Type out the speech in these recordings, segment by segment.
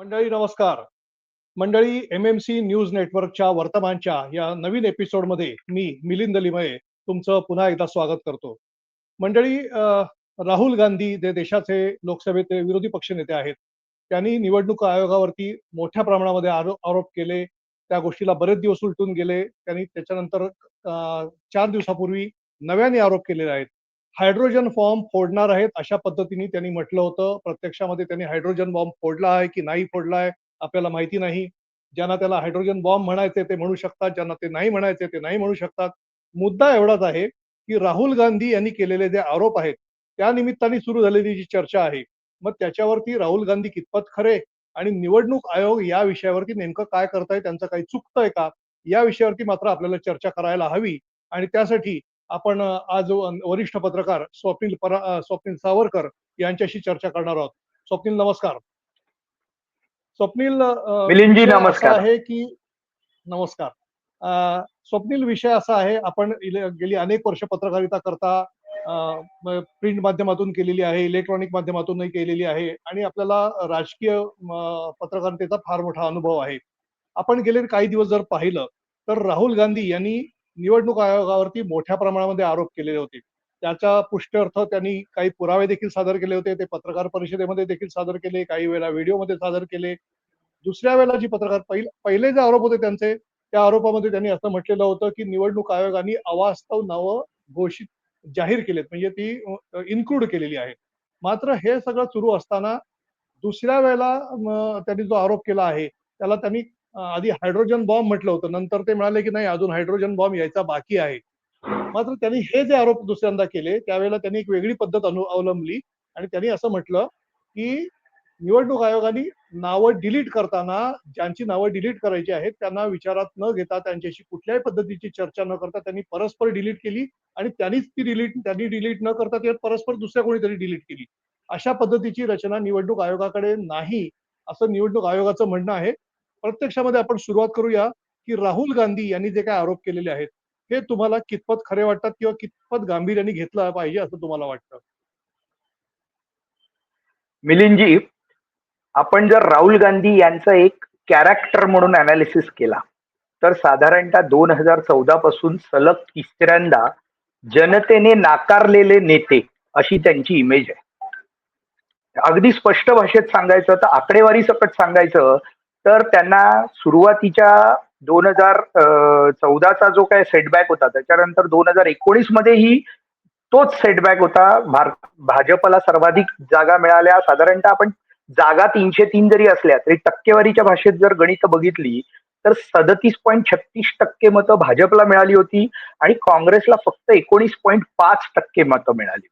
मंडळी नमस्कार. मंडळी एम एम सी न्यूज नेटवर्कच्या वर्तमानच्या या नवीन एपिसोडमध्ये मी मिलिंद लिमये तुमचं पुन्हा एकदा स्वागत करतो. मंडळी राहुल गांधी जे देशाचे लोकसभेचे विरोधी पक्षनेते आहेत त्यांनी निवडणूक आयोगावरती मोठ्या प्रमाणामध्ये आरोप केले. त्या गोष्टीला बरेच दिवस उलटून गेले. त्यांनी त्याच्यानंतर चार दिवसापूर्वी नव्याने आरोप केलेले आहेत. हायड्रोजन फॉर्म फोडणार आहेत अशा पद्धतीने त्यांनी म्हटलं होतं. प्रत्यक्षामध्ये त्यांनी हायड्रोजन बॉम्ब फोडला आहे की नाही फोडला आहे आपल्याला माहिती नाही. ज्यांना त्याला हायड्रोजन बॉम्ब म्हणायचे ते म्हणू शकतात ज्यांना ते नाही म्हणायचे ते नाही म्हणू शकतात. मुद्दा एवढाच आहे की राहुल गांधी यांनी केलेले जे आरोप आहेत त्या निमित्ताने सुरू झालेली जी चर्चा आहे मग त्याच्यावरती राहुल गांधी कितपत खरे आणि निवडणूक आयोग या विषयावरती नेमकं काय करताय त्यांचं काही चुकतंय का या विषयावरती मात्र आपल्याला चर्चा करायला हवी. आणि त्यासाठी आपण आज वरिष्ठ पत्रकार स्वप्नील परा स्वप्नील सावरकर यांच्याशी चर्चा करणार आहोत. स्वप्नील नमस्कार. स्वप्नील मिलिंदजी, नमस्कार. आहे की नमस्कार. स्वप्नील विषय असा आहे आपण गेली अनेक वर्ष पत्रकारिता करता प्रिंट माध्यमातून केलेली आहे इलेक्ट्रॉनिक माध्यमातूनही केलेली आहे आणि आपल्याला राजकीय पत्रकारितेचा फार मोठा अनुभव आहे. आपण गेले काही दिवस जर पाहिलं तर राहुल गांधी यांनी निवडणूक आयोगावरती मोठ्या प्रमाणामध्ये आरोप केलेले होते. त्याच्या पुष्ट्यर्थ त्यांनी काही पुरावे देखील सादर केले होते. ते पत्रकार परिषदेमध्ये देखील सादर केले काही वेळा व्हिडिओमध्ये सादर केले. दुसऱ्या वेळेला जी पत्रकार पहिले पहिले जे आरोप होते त्यांचे त्या आरोपामध्ये त्यांनी असं म्हटलेलं होतं की निवडणूक आयोगाने अवास्तव नावं घोषित जाहीर केलेत. म्हणजे ती इन्क्लूड केलेली आहे. मात्र हे सगळं सुरू असताना दुसऱ्या वेळेला त्यांनी जो आरोप केला आहे त्याला त्यांनी आधी हायड्रोजन बॉम्ब म्हटलं होतं. नंतर ते म्हणाले की नाही अजून हायड्रोजन बॉम्ब यायचा बाकी आहे. मात्र त्यांनी हे जे आरोप दुसऱ्यांदा केले त्यावेळेला त्यांनी एक वेगळी पद्धत अनु अवलंबली. आणि त्यांनी असं म्हटलं की निवडणूक आयोगाने नावं डिलीट करताना ज्यांची नावं डिलीट करायची आहेत त्यांना विचारात न घेता त्यांच्याशी कुठल्याही पद्धतीची चर्चा न करता त्यांनी परस्पर डिलीट केली. आणि त्यांनीच ती डिलीट त्यांनी डिलीट न करता ती परस्पर दुसऱ्या कोणीतरी डिलीट केली. अशा पद्धतीची रचना निवडणूक आयोगाकडे नाही असं निवडणूक आयोगाचं म्हणणं आहे. प्रत्यक्षामध्ये आपण सुरुवात करूया की राहुल गांधी यांनी जे काय आरोप केलेले आहेत हे तुम्हाला कितपत खरे वाटतात किंवा कितपत गांभीर्याने घेतलं पाहिजे असं तुम्हाला वाटतं? मिलिंदजी आपण जर राहुल गांधी यांचा एक कॅरेक्टर म्हणून अनालिसिस केला तर साधारणतः दोन हजार चौदा पासून सलग तिसऱ्यांदा जनतेने नाकारलेले नेते अशी त्यांची इमेज आहे. अगदी स्पष्ट भाषेत सांगायचं तर आकडेवारी सकट सांगायचं तर त्यांना सुरुवातीच्या दोन हजार चौदाचा जो काय सेटबॅक होता त्याच्यानंतर दोन हजार एकोणीस मध्येही तोच सेटबॅक होता. भारत भाजपला सर्वाधिक जागा मिळाल्या. साधारणतः आपण जागा तीनशे तीन जरी असल्या तरी टक्केवारीच्या भाषेत जर गणित बघितली तर सदतीस पॉईंट छत्तीस टक्के मतं भाजपला मिळाली होती आणि काँग्रेसला फक्त एकोणीस पॉईंट पाच टक्के मतं मिळाली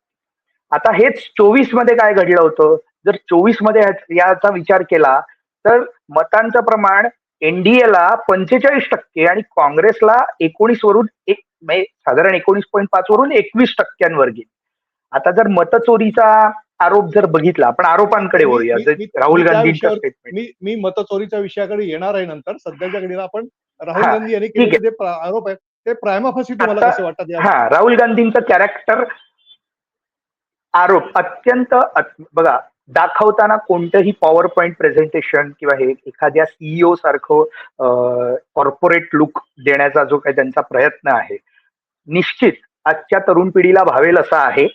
आता हेच चोवीसमध्ये काय घडलं होतं? जर चोवीसमध्ये याचा विचार केला तर मतांचं प्रमाण एनडीएला पंचेचाळीस टक्के आणि काँग्रेसला एकोणीस वरून एक म्हणजे साधारण एकोणीस पॉईंट पाच वरून एकवीस टक्क्यांवर गेली. आता जर मतचोरीचा आरोप जर बघितला आपण आरोपांकडे वळूया. राहुल स्टेटमेंट मी मी मतचोरीच्या विषयाकडे येणार आहे नंतर. सध्याच्या घडीला आपण राहुल गांधी यांनी. केलेले जे आरोप आहेत ते प्रायमाफसी तुम्हाला कसे वाटतात हा राहुल गांधींचं कॅरेक्टर आरोप अत्यंत अत- बघा दाखवताना कोणतंही पॉवर पॉईंट प्रेझेंटेशन किंवा हे एखाद्या सीईओ सारखं कॉर्पोरेट लुक देण्याचा जो काही त्यांचा प्रयत्न आहे निश्चित आजच्या तरुण पिढीला भावेल असा आहे.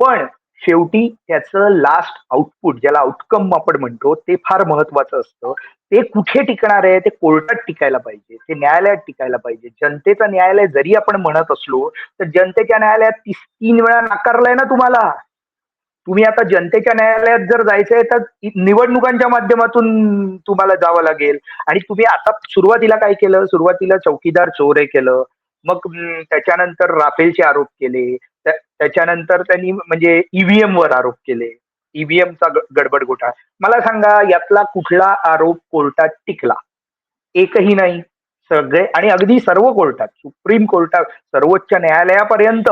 पण शेवटी त्याचं लास्ट आउटपुट ज्याला आउटकम आपण म्हणतो ते फार महत्वाचं असतं. ते कुठे टिकणार आहे ते कोर्टात टिकायला पाहिजे ते न्यायालयात टिकायला पाहिजे. जनतेचं न्यायालय जरी आपण म्हणत असलो तर जनतेच्या न्यायालयात तीस तीन वेळा नाकारलंय ना तुम्हाला? तुम्ही आता जनतेच्या न्यायालयात जर जायचंय तर निवडणुकांच्या माध्यमातून तुम्हाला जावं लागेल. आणि तुम्ही आता सुरुवातीला काय केलं? सुरुवातीला चौकीदार चोर हे केलं. मग त्याच्यानंतर राफेलचे आरोप केले. त्याच्यानंतर त्यांनी म्हणजे ईव्हीएम वर आरोप केले. ईव्हीएमचा गडबड घोटाळा मला सांगा यातला कुठला आरोप कोर्टात टिकला? एकही नाही. सगळे आणि अगदी सर्व कोर्टात सुप्रीम कोर्टात सर्वोच्च न्यायालयापर्यंत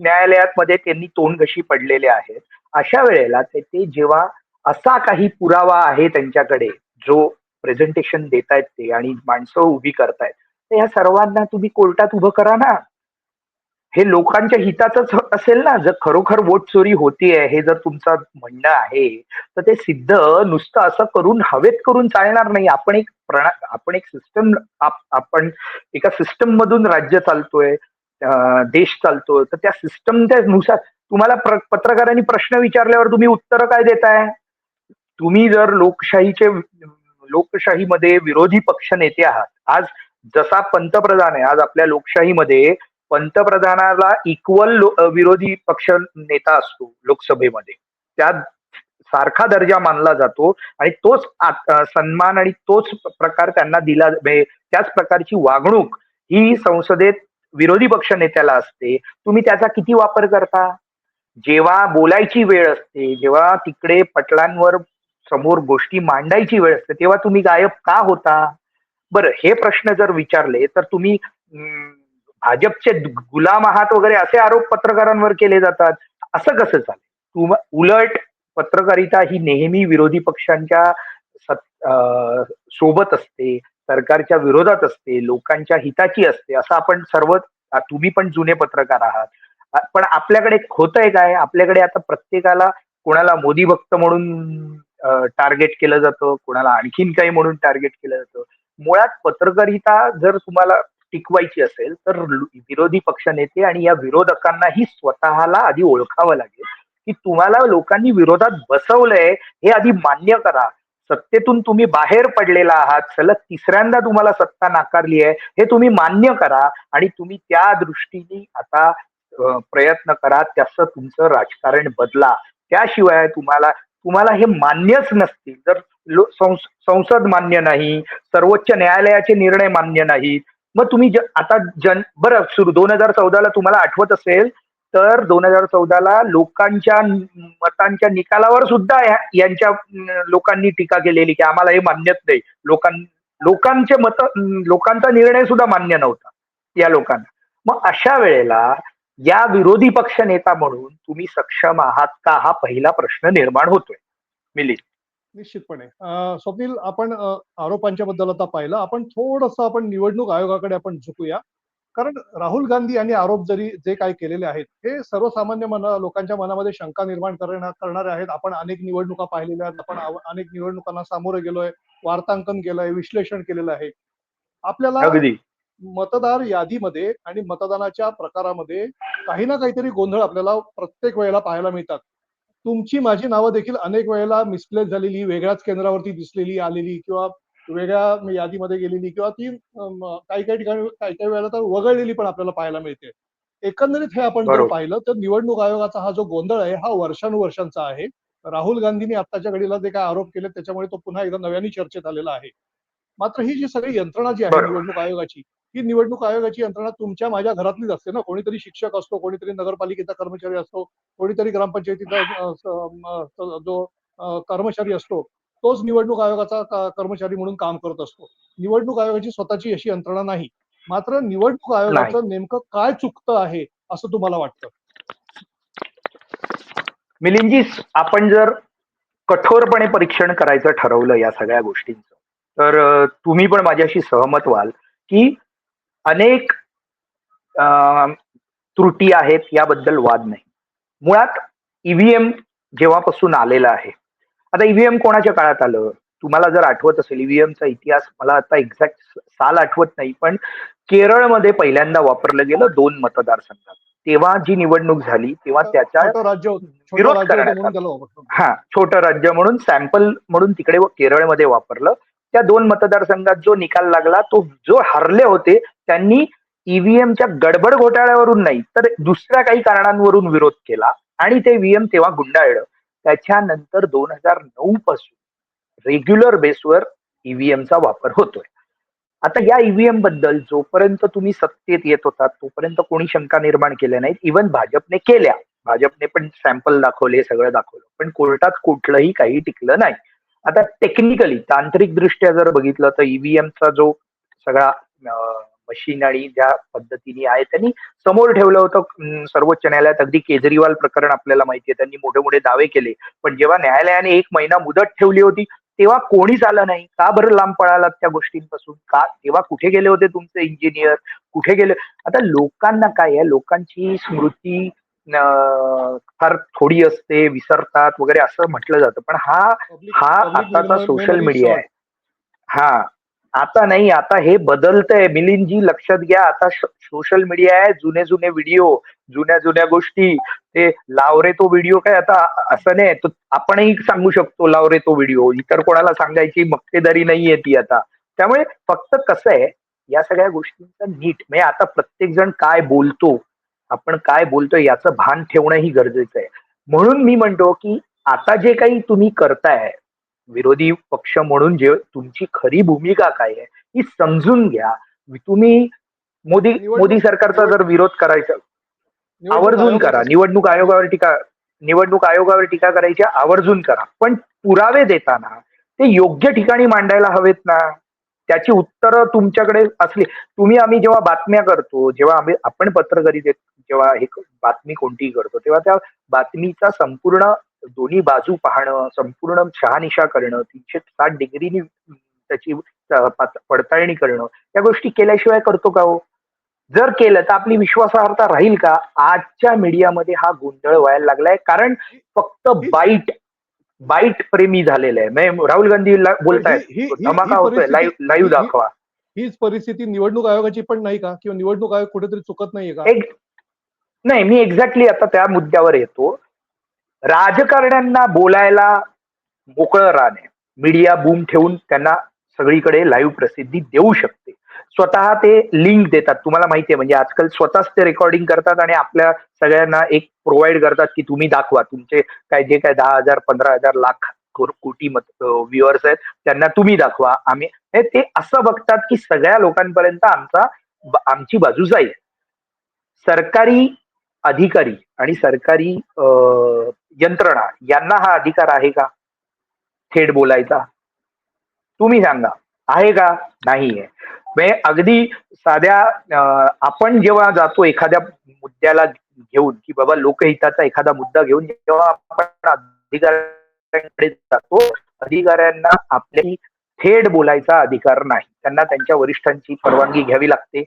न्यायालयात मध्ये त्यांनी तोंडघशी पडलेले आहेत. अशा वेळेला ते ते जेव्हा असा काही पुरावा आहे त्यांच्याकडे जो प्रेझेंटेशन देतायत ते आणि माणसं उभी करतायत तर ह्या सर्वांना तुम्ही कोर्टात उभं करा ना. हे लोकांच्या हिताच असेल ना. जर खरोखर वोट चोरी होतीये हे जर तुमचं म्हणणं आहे तर ते सिद्ध नुसतं असं करून हवेत करून चालणार नाही. आपण एक प्रणा आपण एक सिस्टम आपण एका सिस्टम मधून राज्य चालतोय देश चालतोय तर त्या सिस्टमच्या नुसार तुम्हाला प्र- पत्रकारांनी प्रश्न विचारल्यावर तुम्ही उत्तरं काय देताय? तुम्ही जर लोकशाहीचे लोकशाहीमध्ये विरोधी पक्ष नेते आहात आज जसा पंतप्रधान आहे आज आपल्या लोकशाहीमध्ये पंतप्रधानाला इक्वल विरोधी पक्ष नेता असतो लोकसभेमध्ये. त्या सारखा दर्जा मानला जातो आणि तोच सन्मान आणि तोच प्रकार त्यांना दिला म्हणजे त्याच प्रकारची वागणूक ही संसदेत विरोधी पक्ष नेत्याला असते. तुम्ही त्याचा किती वापर करता? जेव्हा बोलायची वेळ असते जेव्हा तिकडे पटलांवर समोर गोष्टी मांडायची वेळ असते तेव्हा तुम्ही गायब का होता? बरं हे प्रश्न जर विचारले तर तुम्ही भाजपचे गुलाम आहात वगैरे असे आरोप पत्रकारांवर केले जातात. असं कसं चालेल? तुम उलट पत्रकारिता ही नेहमी विरोधी पक्षांच्या सोबत असते सरकारच्या विरोधात असते लोकांच्या हिताची असते असं आपण सर्व तुम्ही पण जुने पत्रकार आहात. पण आपल्याकडे होतंय काय आपल्याकडे आता प्रत्येकाला कोणाला मोदी भक्त म्हणून टार्गेट केलं जातं कोणाला आणखीन काही म्हणून टार्गेट केलं जातं. मुळात पत्रकारिता जर तुम्हाला टिकवायची असेल तर विरोधी पक्ष नेते आणि या विरोधकांनाही स्वतःला आधी ओळखावं लागेल की तुम्हाला लोकांनी विरोधात बसवलंय हे आधी मान्य करा. सत्तेतून तुम्ही बाहेर पडलेला आहात सलग तिसऱ्यांदा तुम्हाला सत्ता नाकारली आहे हे तुम्ही मान्य करा आणि तुम्ही त्या दृष्टीने आता प्रयत्न करा त्याचं तुमचं राजकारण बदला. त्याशिवाय तुम्हाला तुम्हाला हे मान्यच नसतील. जर संसद मान्य नाही सर्वोच्च न्यायालयाचे निर्णय मान्य नाहीत मग तुम्ही ज- आता जन बरं सुरू दोन हजार चौदाला तुम्हाला आठवत असेल तर दोन हजार चौदाला लोकांच्या मतांच्या निकालावर सुद्धा यांच्या लोकांनी टीका केलेली की आम्हाला हे मान्यच नाही. लोकां लोकांचे मत लोकांचा निर्णय सुद्धा मान्य नव्हता या लोकांना. मग अशा वेळेला या विरोधी पक्ष नेता म्हणून तुम्ही सक्षम आहात का हा पहिला प्रश्न निर्माण होतोय. मिलिंद. निश्चितपणे. स्वप्नील आपण आरोपांच्या बद्दल आता पाहिलं. आपण थोडस आपण निवडणूक आयोगाकडे आपण झुकूया. कारण राहुल गांधी यांनी आरोप जरी जे काय केलेले आहेत हे सर्वसामान्य मना लोकांच्या मनामध्ये शंका निर्माण करणारे आहेत. आपण अनेक निवडणुका पाहिलेल्या आहेत. आपण अनेक निवडणुकांना सामोरे गेलोय वार्तांकन केलंय विश्लेषण केलेलं आहे. आपल्याला अगदी. मतदार यादीमध्ये आणि मतदानाच्या प्रकारामध्ये काही ना काहीतरी गोंधळ आपल्याला प्रत्येक वेळेला पाहायला मिळतात तुमची माझी नावं देखील अनेक वेळेला मिसप्लेस झालेली वेगळ्याच केंद्रावरती दिसलेली आलेली किंवा वेगळ्या यादीमध्ये गेलेली किंवा ती काही काही ठिकाणी काही काही वेळेला तर वगळलेली पण आपल्याला पाहायला मिळते एकंदरीत हे आपण जर. पाहिलं तर निवडणूक आयोगाचा हा जो गोंधळ आहे हा वर्षानुवर्षांचा आहे राहुल गांधींनी आत्ताच्या घडीला जे काय आरोप केले त्याच्यामुळे तो पुन्हा एकदा नव्याने चर्चेत आलेला आहे मात्र ही जी सगळी यंत्रणा जी आहे. निवडणूक आयोगाची ही निवडणूक आयोगाची यंत्रणा तुमच्या माझ्या घरातलीच असते ना. कोणीतरी शिक्षक असतो कोणीतरी नगरपालिकेचा कर्मचारी असतो कोणीतरी ग्रामपंचायतीचा जो कर्मचारी असतो तोच निवडणूक आयोगाचा कर्मचारी म्हणून काम करत असतो. निवडणूक आयोगाची स्वतःची अशी यंत्रणा नाही. मात्र निवडणूक आयोगाचं नेमकं काय चुकतं आहे असं तुम्हाला वाटतं? मिलिंदजी आपण जर कठोरपणे परीक्षण करायचं ठरवलं या सगळ्या गोष्टींचं तर तुम्ही पण माझ्याशी सहमत व्हाल की अनेक त्रुटी आहेत याबद्दल वाद नाही. मुळात ईव्हीएम जेव्हापासून आलेला आहे आता ईव्हीएम कोणाच्या काळात आलं? तुम्हाला जर आठवत असेल ईव्हीएमचा इतिहास मला आता एक्झॅक्ट साल आठवत नाही पण केरळमध्ये पहिल्यांदा वापरलं गेलं दोन मतदारसंघात. तेव्हा जी निवडणूक झाली तेव्हा त्याच्या विरोध करण्यात हा छोटं राज्य म्हणून सॅम्पल म्हणून तिकडे केरळमध्ये वापरलं. त्या दोन मतदारसंघात जो निकाल लागला तो जो हरले होते त्यांनी ईव्हीएमच्या गडबड घोटाळ्यावरून नाही तर दुसऱ्या काही कारणांवरून विरोध केला आणि ते ईव्हीएम तेव्हा गुंडाळलं. त्याच्यानंतर दोन हजार नऊ पासून रेग्युलर बेसवर ईव्हीएमचा वापर होतोय. आता या ईव्हीएमबद्दल जोपर्यंत तुम्ही सत्तेत येत होता तोपर्यंत कोणी शंका निर्माण केल्या नाहीत. इव्हन भाजपने केल्या. भाजपने पण सॅम्पल दाखवले सगळं दाखवलं. पण कोर्टात कुठलंही काही टिकलं नाही. आता टेक्निकली तांत्रिक दृष्ट्या जर बघितलं तर ईव्हीएमचा जो सगळा मशीन आणि ज्या पद्धतीने आहे त्यांनी समोर ठेवलं होतं. सर्वोच्च न्यायालयात. अगदी केजरीवाल प्रकरण आपल्याला माहितीये त्यांनी मोठे मोठे दावे केले. पण जेव्हा न्यायालयाने एक महिना मुदत ठेवली होती तेव्हा कोणीच आलं नाही. का बरं लांब पळालात त्या गोष्टींपासून? का तेव्हा कुठे गेले होते तुमचे इंजिनियर कुठे गेले? आता लोकांना काय आहे? लोकांची स्मृती फार थोडी असते विसरतात वगैरे असं म्हटलं जातं. पण हा हा आताचा सोशल मीडिया. आहे. हा. आता नाही आता हे बदलतंय. मिलिंदजी लक्षात घ्या आता सोशल मीडिया आहे जुने जुने व्हिडिओ जुन्या जुन्या गोष्टी. ते लावरे तो व्हिडिओ काय आता असं नाही तो आपणही सांगू शकतो लावरे तो व्हिडिओ इतर कोणाला सांगायची मक्तेदारी नाहीये ती आता. त्यामुळे फक्त कसं आहे या सगळ्या गोष्टींचा नीट म्हणजे आता प्रत्येक जण काय बोलतो आपण काय बोलतोय याचं भान ठेवणं ही गरजेचं आहे. म्हणून मी म्हणतो की आता जे काही तुम्ही करताय विरोधी पक्ष म्हणून जे तुमची खरी भूमिका काय आहे ही समजून घ्या. तुम्ही मोदी मोदी सरकारचा जर विरोध करायचा आवर्जून करा. निवडणूक आयोगावर टीका निवडणूक आयोगावर टीका करायची आवर्जून करा. पण पुरावे देताना ते योग्य ठिकाणी मांडायला हवेत ना? त्याची उत्तरं तुमच्याकडे असली तुम्ही आम्ही जेव्हा बातम्या करतो जेव्हा आम्ही आपण पत्रकारितेत जेव्हा हे बातमी कोणतीही करतो तेव्हा त्या बातमीचा संपूर्ण दोन्ही बाजू पाहणं संपूर्ण शहानिशा करणं तीनशे साठ डिग्रीनी त्याची पडताळणी करणं या गोष्टी केल्याशिवाय करतो का हो? जर केलं तर आपली विश्वासार्हता राहील का? आजच्या मीडियामध्ये हा गोंधळ व्हायला लागलाय. कारण फक्त बाईट बाईट प्रेमी झालेलं आहे. राहुल गांधी बोलतायत धमाका होतोय लाईव्ह लाईव्ह दाखवा. हीच परिस्थिती निवडणूक आयोगाची पण नाही का? किंवा निवडणूक आयोग कुठेतरी चुकत नाहीये का? नाही मी एक्झॅक्टली आता त्या मुद्द्यावर येतो. राजकारण्यांना बोलायला मोकळं रान आहे मीडिया बूम ठेवून त्यांना सगळीकडे लाईव्ह प्रसिद्धी देऊ शकते. स्वतः ते लिंक देतात. तुम्हाला माहिती आहे म्हणजे आजकाल स्वतःच ते रेकॉर्डिंग करतात आणि आपल्या सगळ्यांना एक प्रोव्हाइड करतात की तुम्ही दाखवा. तुमचे काय जे काय दहा हजार पंधरा हजार लाख कोटी व्ह्युअर्स आहेत त्यांना तुम्ही दाखवा. आम्ही ते असं बघतात की सगळ्या लोकांपर्यंत आमचा आमची बाजू जाईल. सरकारी अधिकारी आणि सरकारी यंत्रणा यांना हा अधिकार आहे का? थेट बोलायचा? तुम्ही सांगा. आहे का? नाहीये. म्हणजे अगदी साध्या आपण जेव्हा जातो एखाद्या मुद्द्याला घेऊन की बाबा लोकहिताचा एखादा मुद्दा घेऊन जेव्हा आपण अधिकाऱ्यांकडे जातो अधिकाऱ्यांना आपल्याही थेट बोलायचा अधिकार नाही. त्यांना त्यांच्या वरिष्ठांची परवानगी घ्यावी लागते.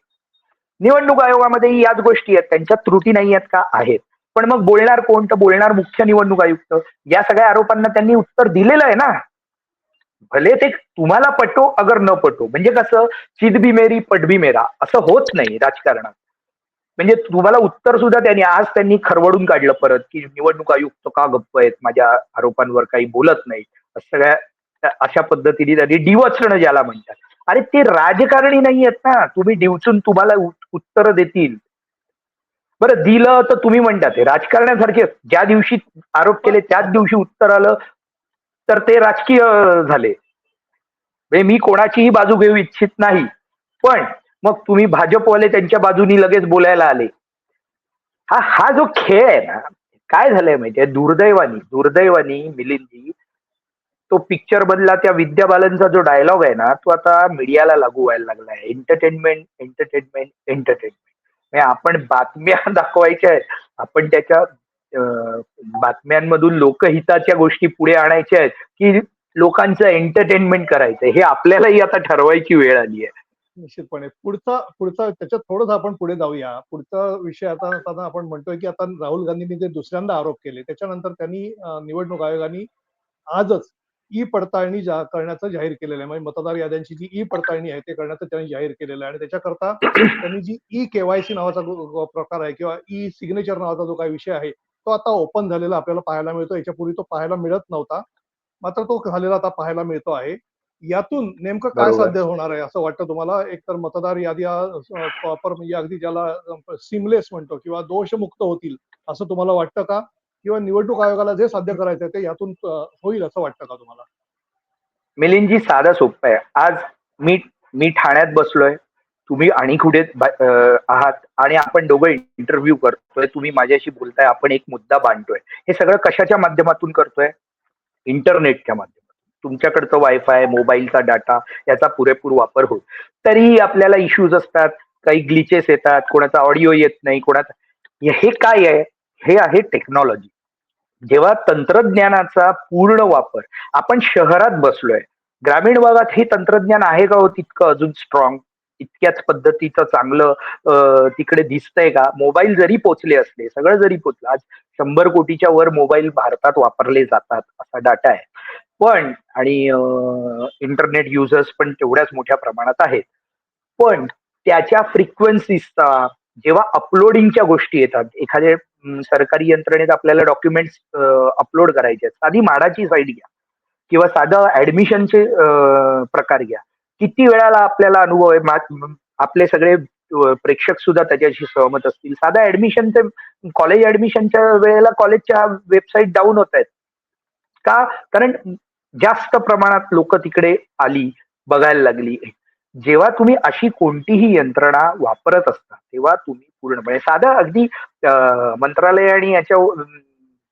निवडणूक आयोगामध्येही याच गोष्टी आहेत. त्यांच्या त्रुटी नाही आहेत का? आहेत. पण मग बोलणार कोण? तर बोलणार मुख्य निवडणूक आयुक्त. या सगळ्या आरोपांना त्यांनी उत्तर दिलेलं आहे ना? भले ते तुम्हाला पटो अगर न पटो. म्हणजे कसं? चिद भी मेरी पट भी मेरा. असं होत नाही राजकारणात. म्हणजे तुम्हाला उत्तर सुद्धा त्यांनी आज त्यांनी खरवडून काढलं परत की निवडणूक आयुक्त का गप्प आहेत? माझ्या आरोपांवर काही बोलत नाही. सगळ्या अशा पद्धतीने त्यांनी डिवचणं ज्याला म्हणतात. अरे ते राजकारणी नाही आहेत ना. तुम्ही डिवचून तुम्हाला उत्तर देतील. बरं दिलं तर तुम्ही म्हणतात हे राजकारण्यासारखे ज्या दिवशी आरोप केले त्याच दिवशी उत्तर आलं तर ते राजकीय झाले. म्हणजे मी कोणाचीही बाजू घेऊ इच्छित नाही. पण मग तुम्ही भाजपवाले त्यांच्या बाजूनी लगेच बोलायला आले. हा हा जो खेळ आहे ना काय झालंय माहितीये? दुर्दैवानी दुर्दैवानी मिलिंदी तो पिक्चर मधला त्या विद्या बालनचा जो डायलॉग आहे ना तो आता मीडियाला लागू व्हायला लागलाय. एंटरटेनमेंट एंटरटेनमेंट एंटरटेनमेंट म्हणजे आपण बातम्या दाखवायच्या आहेत. आपण त्याच्या बातम्यांमधून लोकहिताच्या गोष्टी पुढे आणायच्या आहेत की लोकांचं एंटरटेनमेंट करायचंय. हे आपल्यालाही आता ठरवायची वेळ आली आहे निश्चितपणे. पुढचा पुढचा त्याच्यात थोडंच आपण पुढे जाऊया. पुढचा विषय आता आपण म्हणतोय की आता राहुल गांधींनी जे दुसऱ्यांदा आरोप केले त्याच्यानंतर त्यांनी निवडणूक आयोगाने आजच ई पडताळणी जा- करण्याचं जाहीर केलेलं आहे. म्हणजे मतदार याद्यांची जी ई पडताळणी आहे ते करण्याचं त्यांनी जाहीर केलेलं आहे. आणि त्याच्याकरता त्यांनी जी ई केवायसी नावाचा प्रकार आहे किंवा ई सिग्नेचर नावाचा जो काही विषय आहे तो आता ओपन झालेला आपल्याला पाहायला मिळतो. याच्यापूर्वी तो पाहायला मिळत नव्हता. मात्र तो झालेला आता पाहायला मिळतो आहे. यातून नेमकं काय. साध्य होणार आहे असं वाटतं तुम्हाला? एकतर मतदार यादी प्रॉपर म्हणजे अगदी ज्याला सिमलेस म्हणतो किंवा दोषमुक्त होतील असं तुम्हाला वाटतं का? किंवा निवडणूक आयोगाला जे साध्य करायचं आहे ते यातून होईल असं वाटतं का तुम्हाला? मिलिंदजी साधं सोपं आहे. आज मी मी ठाण्यात बसलोय. तुम्ही आणि कुठे आहात? आणि आपण दोघं इंटरव्ह्यू करतोय. तुम्ही माझ्याशी बोलताय. आपण एक मुद्दा बांधतोय. हे सगळं कशाच्या माध्यमातून करतोय? इंटरनेटच्या माध्यमातून. तुमच्याकडचं वायफाय मोबाईलचा डाटा याचा पुरेपूर वापर होईल. तरीही आपल्याला इश्यूज असतात. काही ग्लिचेस येतात. कोणाचा ऑडिओ येत नाही. कोणाचा हे काय आहे? हे आहे टेक्नॉलॉजी जेव्हा तंत्रज्ञानाचा पूर्ण वापर आपण शहरात बसलोय ग्रामीण भागात हे तंत्रज्ञान आहे का हो तितकं अजून स्ट्रॉंग इतक्याच पद्धतीचं चांगलं तिकडे दिसतंय का? मोबाईल जरी पोचले असले सगळं जरी पोचलं आज शंभर कोटीच्या वर मोबाईल भारतात वापरले जातात असा डाटा आहे. पण आणि इंटरनेट युजर्स पण तेवढ्याच मोठ्या प्रमाणात आहेत. पण त्याच्या फ्रिक्वेन्सीजचा जेव्हा अपलोडिंगच्या गोष्टी येतात एखाद्या सरकारी यंत्रणेत आपल्याला डॉक्युमेंट्स अपलोड करायचे आहेत साधी माडाची साईट घ्या किंवा साधं ऍडमिशनचे प्रकार घ्या. किती वेळाला आपल्याला अनुभव आहे मा- आपले सगळे प्रेक्षक सुद्धा त्याच्याशी सहमत असतील. साधा ऍडमिशनचे कॉलेज ऍडमिशनच्या वेळेला कॉलेजच्या वेबसाईट डाऊन होत आहेत. का? कारण जास्त प्रमाणात लोक तिकडे आली बघायला लागली. जेव्हा तुम्ही अशी कोणतीही यंत्रणा वापरत असता तेव्हा तुम्ही पूर्णपणे म्हणजे साधं अगदी मंत्रालय आणि याच्या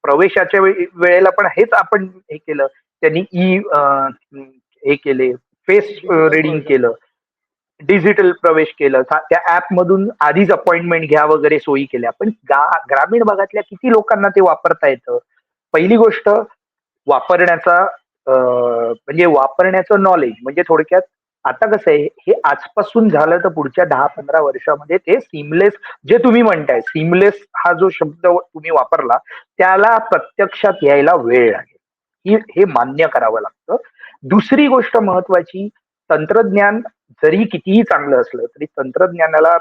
प्रवेशाच्या वेळेला पण हेच आपण हे केलं. त्यांनी ई हे केले फेस रिडिंग केलं डिजिटल प्रवेश केलं त्या ऍप मधून आधीच अपॉइंटमेंट घ्या वगैरे सोयी केल्या. पण गा- ग्रामीण भागातल्या किती लोकांना ते वापरता येतं? पहिली गोष्ट वापरण्याचा म्हणजे वापरण्याचं नॉलेज म्हणजे थोडक्यात आता कसं आहे हे आजपासून झालं तर पुढच्या दहा पंधरा वर्षामध्ये ते सिमलेस जे तुम्ही म्हणताय सिमलेस हा जो शब्द तुम्ही वापरला त्याला प्रत्यक्षात यायला वेळ लागेल. ही हे मान्य करावं लागतं. दुसरी गोष्ट महत्वाची तंत्रज्ञान जरी कितीही चांगलं असलं तरी तंत्रज्ञानाला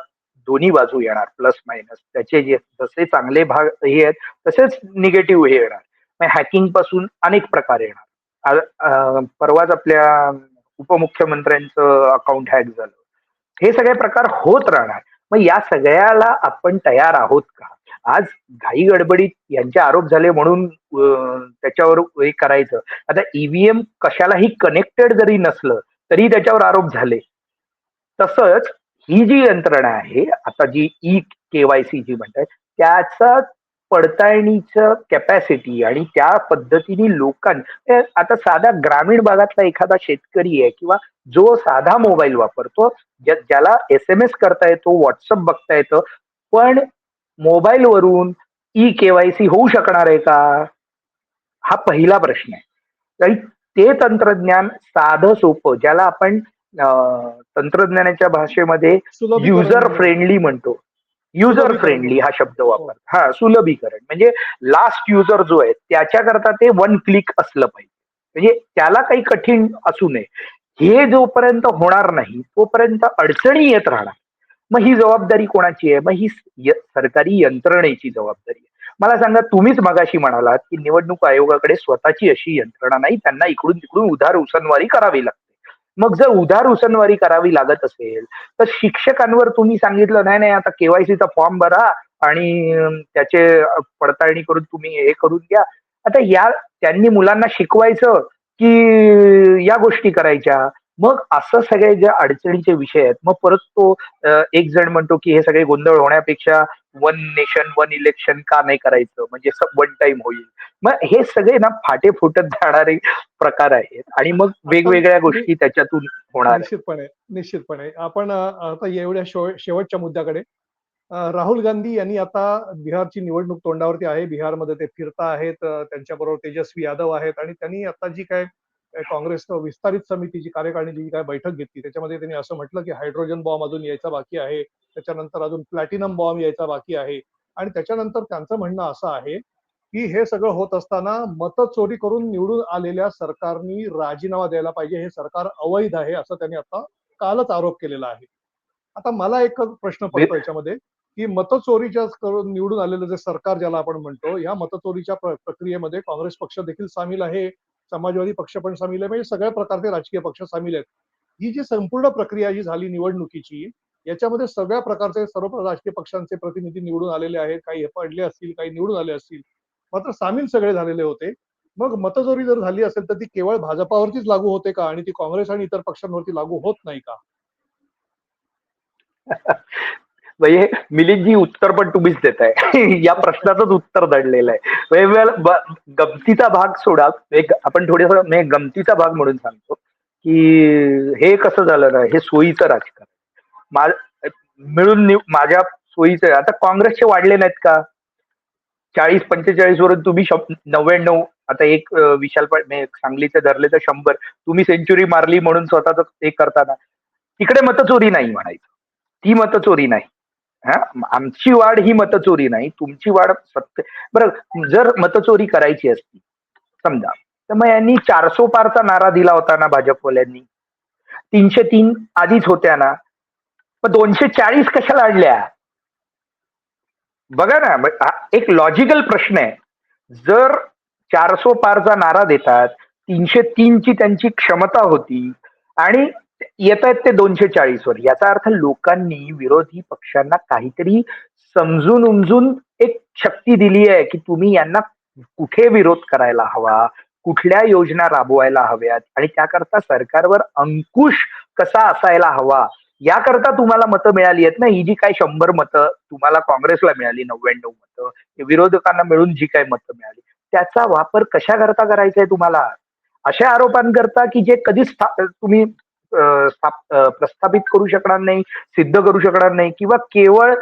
दोन्ही बाजू येणार प्लस मायनस त्याचे जे जसे चांगले भाग हे आहेत तसेच निगेटिव्ह हे येणार. हॅकिंगपासून अनेक प्रकार येणार. परवाच आपल्या उपमुख्यमंत्र्यांचं अकाउंट हॅक झालं. हे सगळे प्रकार होत राहणार. मग या सगळ्याला आपण तयार आहोत का? आज घाई गडबडीत यांचे आरोप झाले म्हणून त्याच्यावर हे करायचं. आता ईव्हीएम कशालाही कनेक्टेड जरी नसलं तरी त्याच्यावर आरोप झाले. तसंच ही जी यंत्रणा आहे आता जी ई केवायसी जी म्हणतात त्याचा पडताळणीचं कॅपॅसिटी आणि त्या पद्धतीने लोकांना आता साधा ग्रामीण भागातला एखादा शेतकरी आहे किंवा जो साधा मोबाईल वापरतो ज्या- ज्याला एस एम एस करता येतो व्हॉट्सअप बघता येतं पण मोबाईल वरून ई केवायसी होऊ शकणार आहे का? हा पहिला प्रश्न आहे. आणि ते तंत्रज्ञान साधं सोपं ज्याला आपण तंत्रज्ञानाच्या भाषेमध्ये युजर फ्रेंडली म्हणतो. युजर. फ्रेंडली हा शब्द वापर हा सुलभीकरण. म्हणजे लास्ट युजर जो आहे त्याच्याकरता ते वन क्लिक असलं पाहिजे. म्हणजे त्याला काही कठीण असू नये. हे जोपर्यंत होणार नाही तोपर्यंत अडचणी येत राहणार. मग ही जबाबदारी कोणाची आहे? मग ही सरकारी यंत्रणेची जबाबदारी आहे. मला सांगा तुम्हीच मगाशी म्हणालात की निवडणूक आयोगाकडे स्वतःची अशी यंत्रणा नाही त्यांना इकडून तिकडून उधार उसनवारी करावी लागते. मग जर उधार उसनवारी करावी लागत असेल तर शिक्षकांवर तुम्ही सांगितलं नाही नाही आता केवायसीचा फॉर्म भरा आणि त्याचे पडताळणी करून तुम्ही हे करून घ्या. आता या त्यांनी मुलांना शिकवायचं की या गोष्टी करायच्या. मग असं सगळे जे अडचणीचे विषय आहेत मग परत तो एक जण म्हणतो की हे सगळे गोंधळ होण्यापेक्षा वन नेशन वन इलेक्शन का नाही करायचं? म्हणजे वन टाइम होईल. मग हे सगळे ना फाटे फुटत जाणारे प्रकार आहेत आणि मग वेगवेगळ्या गोष्टी त्याच्यातून होणार. निश्चितपणे निश्चितपणे. आपण आता एवढ्या शेव- शेवटच्या मुद्द्याकडे. राहुल गांधी यांनी आता बिहारची निवडणूक तोंडावरती आहे. बिहारमध्ये ते फिरता आहेत त्यांच्याबरोबर तेजस्वी यादव आहेत आणि त्यांनी आता जी काय अ, काँग्रेस विस्तारित समितीची कार्यकारिणीची जी काय बैठक घेतली त्याच्यामध्ये त्यांनी असं म्हटलं की हायड्रोजन बॉम्ब अजून यायचा बाकी आहे त्याच्यानंतर अजून प्लॅटिनम बॉम्ब यायचा बाकी आहे आणि त्याच्यानंतर त्यांचं म्हणणं असं आहे की हे सगळं होत असताना मतचोरी करून निवडून आलेल्या सरकारनी राजीनामा द्यायला पाहिजे हे सरकार अवैध आहे असं त्यांनी आता कालच आरोप केलेला आहे. आता मला एक प्रश्न पडतो याच्यामध्ये की मतचोरीच्या करून निवडून आलेलं जे सरकार ज्याला आपण म्हणतो या मतचोरीच्या प्र- प्रक्रियेमध्ये काँग्रेस पक्ष देखील सामील आहे समाजवादी पक्ष पण सामील आहे. म्हणजे सगळ्या प्रकारचे राजकीय पक्ष सामील आहेत. ही जी संपूर्ण प्रक्रिया जी झाली निवडणुकीची याच्यामध्ये सगळ्या प्रकारचे सर्व राजकीय पक्षांचे प्रतिनिधी निवडून आलेले आहेत. काही पडले असतील काही निवडून आले असतील. मात्र सामील सगळे झालेले होते. मग मतजोरी जर झाली असेल तर ती केवळ भाजपावरतीच लागू होते का? आणि ती काँग्रेस आणि इतर पक्षांवरती लागू होत नाही का? म्हणजे मिलिंदजी उत्तर पण तुम्हीच देताय. या प्रश्नाचंच उत्तर दडलेलं आहे. म्हणजे गमतीचा भाग सोडा. एक आपण थोडस म्हणजे गमतीचा भाग म्हणून सांगतो की हे कसं झालं ना हे सोयीचं राजकारण. मिळून माझ्या सोयीचं आता काँग्रेसचे वाढले नाहीत का? चाळीस पंचेचाळीस वरून तुम्ही नव्याण्णव आता एक विशाल म्हणजे सांगलीचे धरले तर शंभर तुम्ही सेंचुरी मारली म्हणून स्वतःच हे करताना. तिकडे मतचोरी नाही म्हणायचं. ती मतचोरी नाही. हा? आमची वाढ ही मतचोरी नाही तुमची वाढ सत्य बरं जर मतचोरी करायची असती समजा तर मग यांनी चारसो पारचा नारा दिला होता ना भाजपवाल्यांनी. तीनशे तीन आधीच होत्या ना. मग दोनशे चाळीस कशाला आणल्या? बघा ना एक लॉजिकल प्रश्न आहे. जर चारसो पारचा नारा देतात तीनशे तीनची त्यांची क्षमता होती आणि येत आहेत ते दोनशे चाळीस वर. याचा अर्थ लोकांनी विरोधी पक्षांना काहीतरी समजून उमजून एक शक्ती दिली आहे की तुम्ही यांना कुठे विरोध करायला हवा कुठल्या योजना राबवायला हव्यात आणि त्याकरता सरकारवर अंकुश कसा असायला हवा याकरता तुम्हाला मतं मिळाली आहेत ना? ही जी काय शंभर मतं तुम्हाला काँग्रेसला मिळाली नव्याण्णव मतं विरोधकांना मिळून जी काय मतं मिळाली त्याचा वापर कशा करता करायचा आहे तुम्हाला? अशा आरोपांकरता की जे कधीच तुम्ही प्रस्थापित करू शकणार नाही सिद्ध करू शकणार नाही किंवा केवळ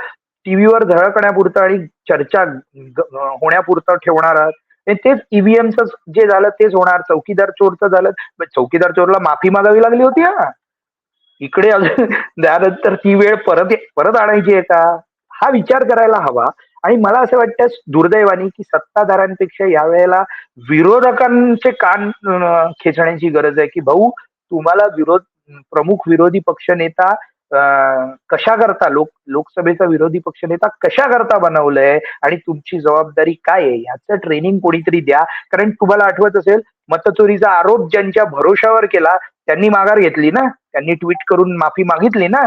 टीव्हीवर झळकण्यापुरतं आणि चर्चा होण्यापुरतं ठेवणार आहात. तेच ईव्हीएमच जे झालं तेच होणार. चौकीदार चोरचं झालं. चौकीदार चोरला माफी मागावी लागली होती ना इकडे अजून त्यानंतर ती वेळ परत परत आणायची आहे का? हा विचार करायला हवा. आणि मला असं वाटतं दुर्दैवानी की सत्ताधाऱ्यांपेक्षा यावेळेला विरोधकांचे कान खेचण्याची गरज आहे की भाऊ तुम्हाला विरोध प्रमुख विरोधी पक्षनेता नेता कशा करता लोक लोकसभेचा विरोधी पक्षनेता कशा करता बनवलंय आणि तुमची जबाबदारी काय आहे? ह्याचं ट्रेनिंग कोणीतरी द्या. कारण तुम्हाला आठवत असेल मतचोरीचा आरोप ज्यांच्या भरोशावर केला त्यांनी माघार घेतली ना? त्यांनी ट्विट करून माफी मागितली ना?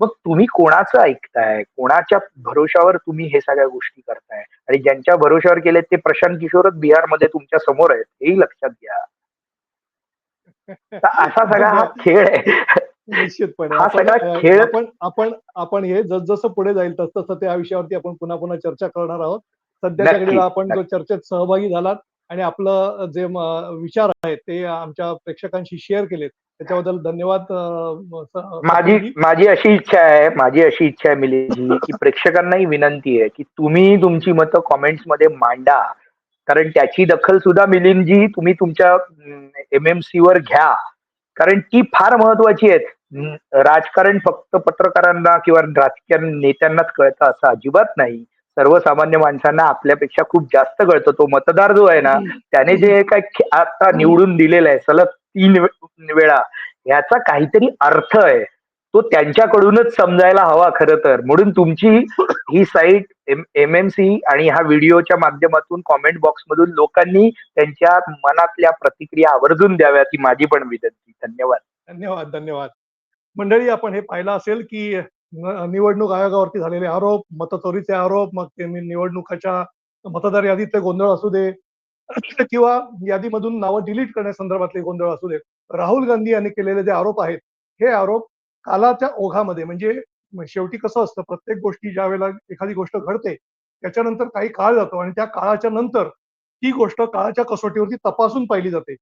मग तुम्ही कोणाचं ऐकताय? कोणाच्या भरोशावर तुम्ही हे सगळ्या गोष्टी करताय? आणि ज्यांच्या भरोशावर केले ते प्रशांत किशोरच बिहारमध्ये तुमच्यासमोर आहेत. हेही लक्षात घ्या. असा सगळा हा खेळ आहे. निश्चितपणे. हा आपण, सगळा खेळ- आपण आपण आपण हे जसजसं पुढे जाईल तस तसं त्या विषयावरती आपण पुन्हा पुन्हा चर्चा करणार आहोत. सध्याच्या घडीला आपण. चर्चेत सहभागी झालात आणि आपलं जे विचार आहेत ते आमच्या प्रेक्षकांशी शेअर केलेत. त्याच्याबद्दल धन्यवाद माझी. माझी अशी इच्छा आहे माझी अशी इच्छा आहे मिलिंदजी की प्रेक्षकांनाही विनंती आहे की तुम्ही तुमची मतं कॉमेंट्समध्ये मांडा. कारण त्याची दखल सुद्धा मिलिंदजी तुम्ही तुमच्या एमएमसी वर घ्या. कारण ती फार महत्वाची आहे हम्म, राजकारण फक्त पत्रकारांना किंवा राजकीय नेत्यांनाच कळतं असं अजिबात नाही. सर्वसामान्य माणसांना आपल्यापेक्षा खूप जास्त कळतं. तो मतदार जो आहे ना त्याने जे काय आता निवडून दिलेलं आहे सलग तीन वेळा याचा काहीतरी अर्थ आहे. तो त्यांच्याकडूनच समजायला हवा खरं तर. म्हणून तुमची ही साईट एमएमसी आणि ह्या व्हिडिओच्या माध्यमातून कॉमेंट बॉक्स मधून लोकांनी त्यांच्या मनातल्या प्रतिक्रिया आवर्जून द्याव्यात ही माझी पण विनंती. धन्यवाद. धन्यवाद धन्यवाद. मंडळी आपण हे पाहिलं असेल की निवडणूक आयोगावरती झालेले आरोप मतचोरीचे आरोप मग ते निवडणुकाच्या मतदार यादीतले गोंधळ असू दे किंवा यादीमधून नावं डिलीट करण्यासंदर्भातले गोंधळ असू दे. राहुल गांधी यांनी केलेले जे आरोप आहेत हे आरोप कालाच्या ओघामध्ये म्हणजे शेवटी कसं असतं प्रत्येक गोष्टी ज्या वेळेला एखादी गोष्ट घडते त्याच्यानंतर काही काळ जातो आणि त्या काळाच्या नंतर ती गोष्ट काळाच्या कसोटीवरती तपासून पाहिली जाते.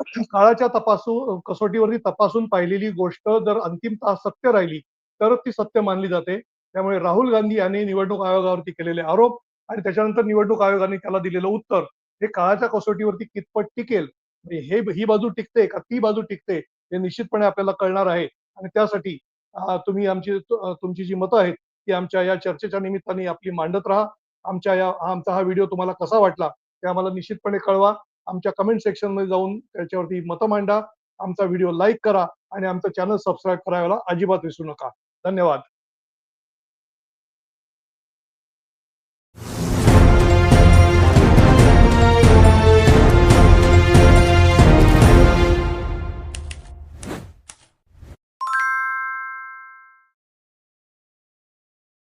काळाच्या तपासू कसोटीवरती तपासून पाहिलेली गोष्ट जर अंतिम तास सत्य राहिली तर ती सत्य मानली जाते. त्यामुळे राहुल गांधी यांनी निवडणूक आयोगावरती केलेले आरोप आणि त्याच्यानंतर निवडणूक आयोगाने त्याला दिलेलं उत्तर हे काळाच्या कसोटीवरती कितपत टिकेल? हे ही बाजू टिकते का ती बाजू टिकते हे निश्चितपणे आपल्याला कळणार आहे. आणि त्यासाठी तुम्ही आमची तुमची जी मतं आहेत ती आमच्या या चर्चेच्या निमित्ताने आपली मांडत राहा. आमच्या या आमचा हा व्हिडिओ तुम्हाला कसा वाटला ते आम्हाला निश्चितपणे कळवा. आमच्या कमेंट सेक्शनमध्ये जाऊन त्याच्यावरती मतं मांडा. आमचा व्हिडिओ लाईक करा आणि आमचं चॅनल सबस्क्राईब करायला अजिबात विसरू नका. धन्यवाद.